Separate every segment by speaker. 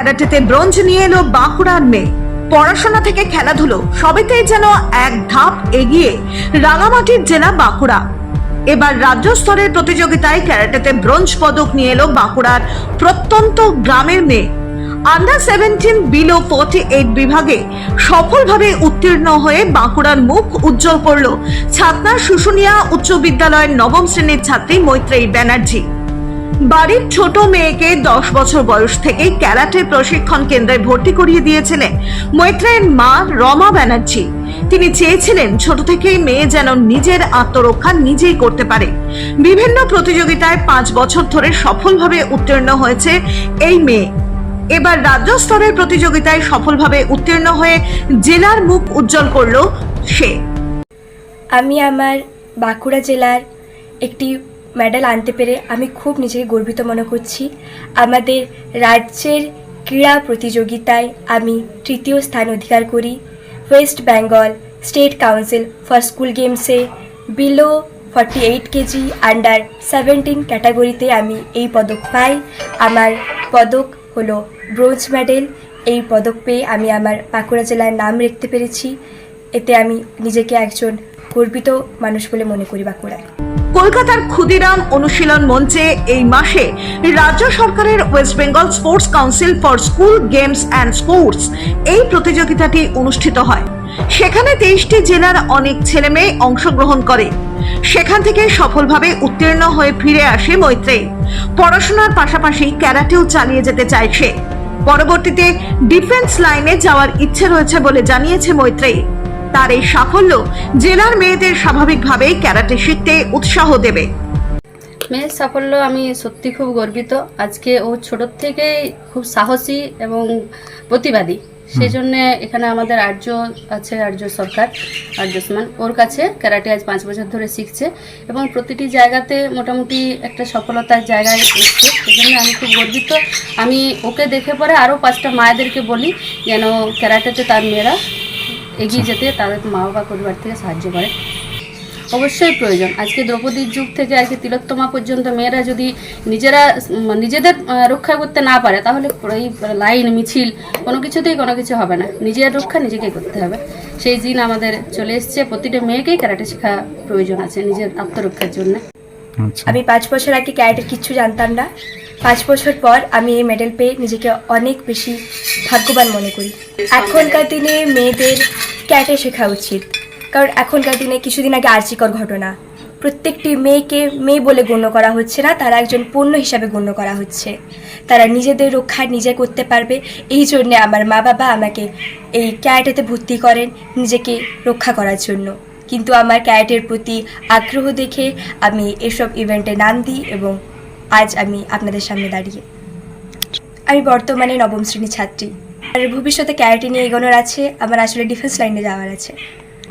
Speaker 1: ক্যারাটেতে bronze নিয়ে এলো বাঁকুড়ার মেয়ে। পড়াশোনা থেকে খেলাধুলো, সবেতেই যেন এক ধাপ এগিয়ে রাঙামাটির জেলা বাঁকুড়া। এবার রাজ্য স্তরের প্রতিযোগিতায় ক্যারাটেতে ব্রোঞ্জ পদক নিয়ে এলো বাঁকুড়ার প্রত্যন্ত গ্রামের মেয়ে। Under seventeen below forty eight বিভাগে সফলভাবে উত্তীর্ণ হয়ে বাঁকুড়ার মুখ উজ্জ্বল করল ছাতনা শুশুনিয়া উচ্চ বিদ্যালয়ের নবম শ্রেণির ছাত্রী মৈত্রেয়ী ব্যানার্জি। বাড়ির ছোট মেয়েকে দশ বছর বয়স থেকে ক্যারাটে প্রশিক্ষণ কেন্দ্রে ভর্তি করিয়ে দিয়েছিলেন মৈত্রেয়ের মা রমা ব্যানার্জি। তিনি চেয়েছিলেন ছোট থেকেই মেয়ে যেন নিজের আত্মরক্ষা নিজেই করতে পারে। বিভিন্ন প্রতিযোগিতায় পাঁচ বছর ধরে সফলভাবে উত্তীর্ণ হয়েছে এই মেয়ে। এবার রাজ্য স্তরের প্রতিযোগিতায় সফলভাবে উত্তীর্ণ হয়ে জেলার মুখ উজ্জ্বল করল সে।
Speaker 2: আমি আমার বাঁকুড়া জেলার একটি মেডেল আনতে পেরে আমি খুব নিজেকে গর্বিত মনে করছি। আমাদের রাজ্যের ক্রীড়া প্রতিযোগিতায় আমি তৃতীয় স্থান অধিকার করি। West Bengal state council for school গেমসে below forty eight KG under seventeen ক্যাটাগরিতে আমি এই পদক পাই। আমার পদক হলো ব্রোঞ্জ মেডেল। এই পদক পেয়ে আমি আমার বাঁকুড়া জেলার নাম রাখতে পেরেছি। এতে আমি নিজেকে একজন গর্বিত মানুষ বলে মনে করি বাঁকুড়ায়।
Speaker 1: কলকাতার ক্ষুদিরাম অনুশীলন মঞ্চে এই মাসে রাজ্য সরকারের West Bengal sports council for school games and sports এই প্রতিযোগিতাটি অনুষ্ঠিত হয়। সেখানে তেইশটি জেলার অনেক ছেলে মেয়ে অংশগ্রহণ করে। সেখান থেকে সফলভাবে উত্তীর্ণ হয়ে ফিরে আসে মৈত্রেয়ী। পড়াশোনার পাশাপাশি ক্যারাটেও চালিয়ে যেতে চাইছে পরবর্তীতে ডিফেন্স লাইনে যাওয়ার ইচ্ছে রয়েছে বলে জানিয়েছে মৈত্রেয়ী। তার এই সাফল্য জেলার মেয়েদের স্বাভাবিকভাবেই ক্যারাটে শিখতে উৎসাহ দেবে।
Speaker 3: মেয়ের সাফল্য আমি সত্যি খুব গর্বিত। আজকে ও ছোটোর থেকেই খুব সাহসী এবং প্রতিবাদী। সেই জন্য এখানে আমাদের আর্য আছে আর্য সরকার আর্যসমান ওর কাছে ক্যারাটে আজ পাঁচ বছর ধরে শিখছে এবং প্রতিটি জায়গাতে মোটামুটি একটা সফলতার জায়গায় এসছে। সেজন্য আমি খুব গর্বিত। আমি ওকে দেখে পরে আরও পাঁচটা মায়েদেরকে বলি যেন ক্যারাটেতে তার মেয়েরা এগিয়ে যেতে তাদের মা বাবা পরিবার থেকে সাহায্য করে। অবশ্যই প্রয়োজন। আজকে দ্রৌপদীর যুগ থেকে আজকে তিলোত্তমা পর্যন্ত মেয়েরা যদি নিজেরা নিজেদের রক্ষা করতে না পারে তাহলে এই লাইন মিছিল কোনো কিছুতেই কোনো কিছু হবে না। নিজের রক্ষা নিজেকেই করতে হবে। সেই দিন আমাদের চলে এসছে। প্রতিটা মেয়েকেই ক্যারাটে শেখা প্রয়োজন আছে নিজের আত্মরক্ষার জন্য।
Speaker 4: আচ্ছা।
Speaker 2: আমি পাঁচ বছর আগে ক্যারেটের কিচ্ছু জানতাম না। পাঁচ বছর পর আমি এই মেডেল পেয়ে নিজেকে অনেক বেশি ভাগ্যবান মনে করি। এখনকার দিনে মেয়েদের ক্যারেটে শেখা উচিত। কারণ এখনকার দিনে কিছুদিন আগে আর্চিকর ঘটনা। প্রত্যেকটি মেয়েকে মেয়ে বলে গণ্য করা হচ্ছে না, তারা একজন পণ্য হিসাবে গণ্য করা হচ্ছে। তারা নিজেদের রক্ষা নিজে করতে পারবে, এই জন্যে আমার মা বাবা আমাকে এই ক্যারেটেতে ভর্তি করেন নিজেকে রক্ষা করার জন্য। কিন্তু আমার ক্যারেটের প্রতি আগ্রহ দেখে আমি এসব ইভেন্টে নাম দিই এবং আজ আমি আপনাদের সামনে দাঁড়িয়ে। আমি বর্তমানে নবম শ্রেণির ছাত্রী। আর ভবিষ্যতে ক্যারেটে নিয়ে এগোনোর আছে, আমার আসলে ডিফেন্স লাইনে যাওয়ার আছে।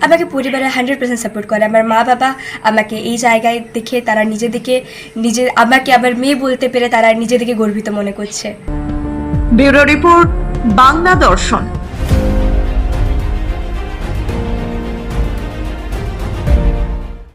Speaker 2: আমাকে পরিবারের হান্ড্রেড পার্সেন্ট সাপোর্ট করে। আমার মা বাবা আমাকে এই জায়গায় দেখে তারা নিজেদেরকে নিজে, আমাকে আবার মেয়ে বলতে পেরে তারা নিজেদেরকে গর্বিত মনে করছে।
Speaker 1: ব্যুরো রিপোর্ট, বাংলা দর্শন।